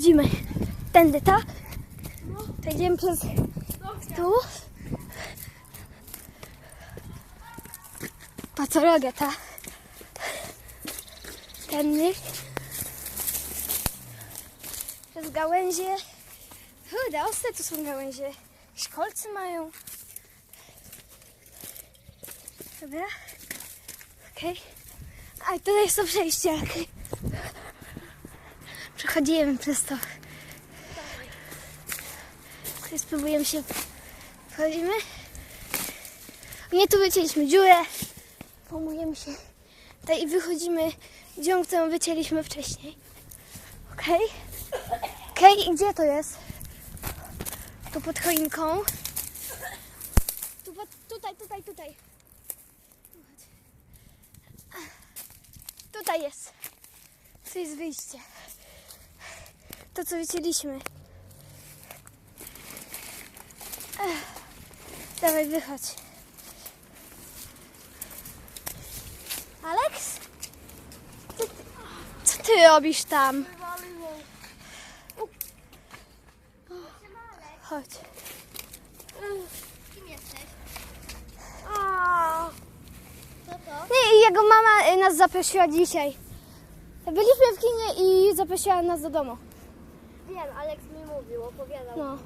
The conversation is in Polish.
Chodzimy tędy, tak? To idziemy przez tu. Po co robię, ta? Tędy. Przez gałęzie. Kurde, ostre tu są gałęzie. Szkolcy mają. Dobra. Okej. A i tutaj jest to przejście. okej. Przechodzimy przez to. Tutaj spróbujemy się. Wchodzimy. Nie tu wycięliśmy dziurę. Pomujemy się. Tutaj i wychodzimy dziurą, którą wycięliśmy wcześniej. Okej. Okej, i gdzie to jest? Tu pod choinką. Tu pod, tutaj, tutaj, tutaj. Tutaj jest. Tu jest wyjście. To, co wycięliśmy. Ech. Dawaj, wychodź. Alex? Co ty, co ty robisz tam? Chodź. Kim jesteś? Co to? Nie, jego mama y, nas zaprosiła dzisiaj. Byliśmy w kinie i zaprosiła nas do domu. Wiem, Aleks mi mówił, opowiadał. No.